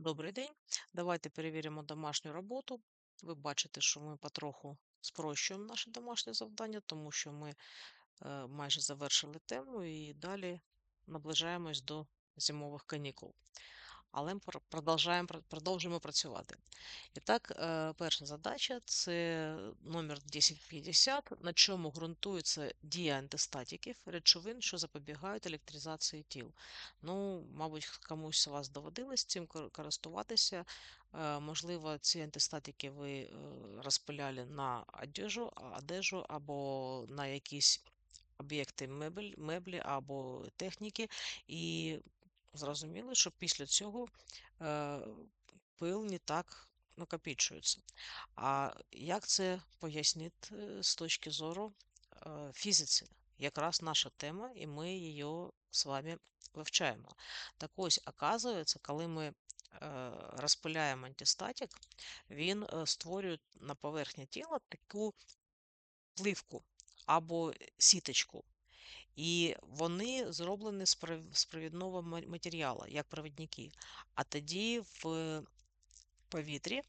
Добрий день. Давайте перевіримо домашню роботу. Ви бачите, що ми потроху спрощуємо наше домашнє завдання, тому що ми е, майже завершили тему і далі наближаємось до зимових канікул. Але ми пр- продовжаємо, пр- продовжуємо працювати. І так, е, перша задача це номер 1050, на чому ґрунтується дія антистатіків речовин, що запобігають електризації тіл. Ну, мабуть, комусь вас доводилось цим користуватися. Е, Можливо, ці антистатики ви е, розпиляли на одежу, одежу або на якісь об'єкти меблі або техніки, і зрозуміли, що після цього е, пил не так накопичується. А як це пояснити е, з точки зору е, фізиці? Якраз наша тема, і ми її з вами вивчаємо. Так ось, оказується, коли ми розпиляємо антистатик, він створює на поверхні тіла таку пливку або сіточку. І вони зроблені з провідного матеріалу, як провідники. А тоді в повітрі е,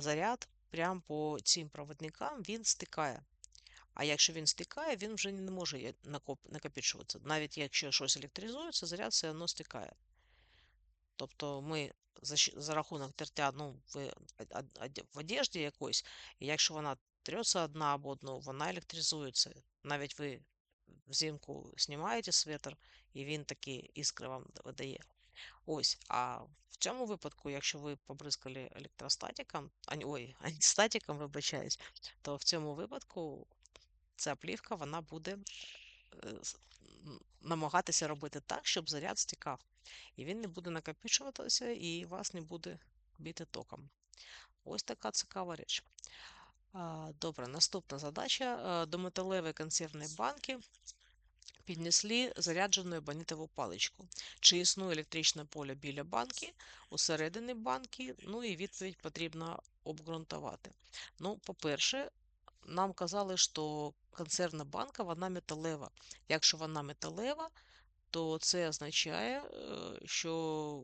заряд прямо по цим провідникам він стикає. А якщо він стикає, він вже не може накопичуватися. Навіть якщо щось електризується, заряд все одно стикає. Тобто ми за, рахунок тертя ну, в, од- в одежді якоїсь, і якщо вона трется одна об одну, вона електризується. Навіть ви взимку знімаєте светр, і він такі іскри вам видає. Ось, а в цьому випадку, якщо ви побризкали електростатиком, а, ні, ой, антистатиком, вибачаюсь, то в цьому випадку ця плівка вона буде е, намагатися робити так, щоб заряд стікав. І він не буде накопичуватися, і вас не буде бити током. Ось така цікава річ. Добре, наступна задача. Е, До металевої консервної банки піднесли заряджену ебонітову паличку. Чи існує електричне поле біля банки, усередині банки? Ну і відповідь потрібно обґрунтувати. Ну, по-перше, нам казали, що консервна банка вона металева. Якщо вона металева, то це означає, е, що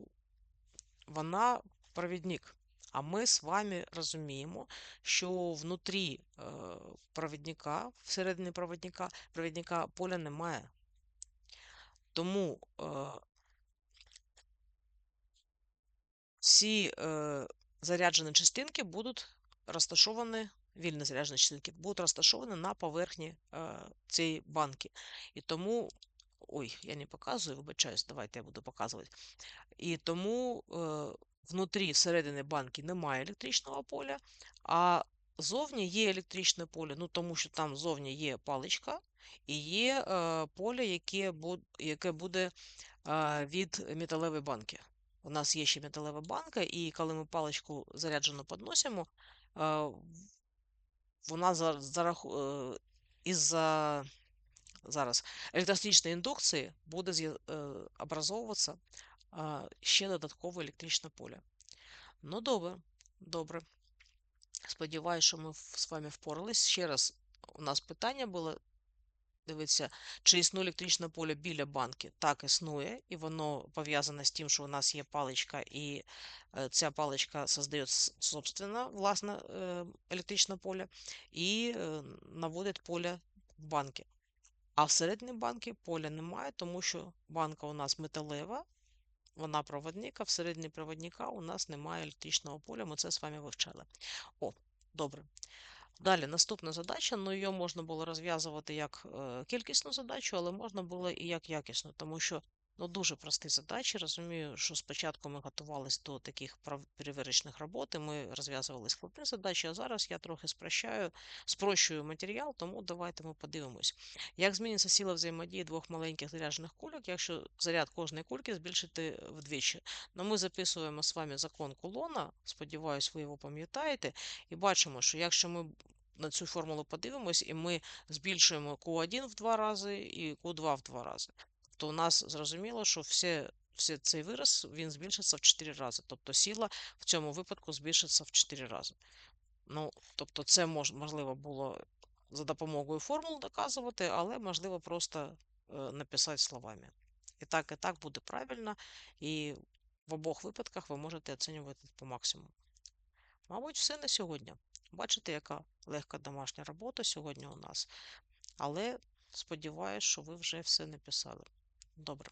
вона провідник. А ми з вами розуміємо, що внутрі е, провідника, всередині провідника, провідника поля немає. Тому е, всі е, заряджені частинки будуть розташовані, вільно заряджені частинки будуть розташовані на поверхні цієї банки. І тому, ой, я не показую, вибачаюсь, давайте я буду показувати. І тому внутрі всередині банки немає електричного поля, а зовні є електричне поле, ну тому що там зовні є паличка і є е, поле, яке, бу- яке буде е, від металевої банки. У нас є ще металева банка, і коли ми паличку заряджену підносимо, е, вона за, за, е, із-за зараз електростатичної індукції буде е, ще додаткове електричне поле. Ну, добре, добре. Сподіваюся, що ми з вами впорались. Ще раз, у нас питання було. Дивіться, чи існує електричне поле біля банки? Так, існує, і воно пов'язане з тим, що у нас є паличка, і е, ця паличка создає с- собственне власне е, електричне поле і е, наводить поле банки. А всередині банки поля немає, тому що банка у нас металева, вона проводник, а всередині проводника у нас немає електричного поля, ми це з вами вивчали. О, добре. Далі, наступна задача, ну її можна було розв'язувати як е, кількісну задачу, але можна було і як якісну, тому що ну, дуже прості задачі. Розумію, що спочатку ми готувалися до таких перевірочних робот, і ми розв'язували складні задачі, а зараз я трохи спрощаю, спрощую матеріал, тому давайте ми подивимось. Як зміниться сила взаємодії двох маленьких заряджених кульок, якщо заряд кожної кульки збільшити вдвічі? Ну, ми записуємо з вами закон Кулона, сподіваюсь, ви його пам'ятаєте, і бачимо, що якщо ми на цю формулу подивимось, і ми збільшуємо Q1 в два рази і Q2 в два рази, то у нас зрозуміло, що все, все цей вираз він збільшиться в 4 рази. Тобто сила в цьому випадку збільшиться в 4 рази. Ну, тобто, це мож, можливо було за допомогою формул доказувати, але можливо просто е, написати словами. І так, і так буде правильно. І в обох випадках ви можете оцінювати по максимуму. Мабуть, все на сьогодні. Бачите, яка легка домашня робота сьогодні у нас. Але сподіваюся, що ви вже все написали. Добре.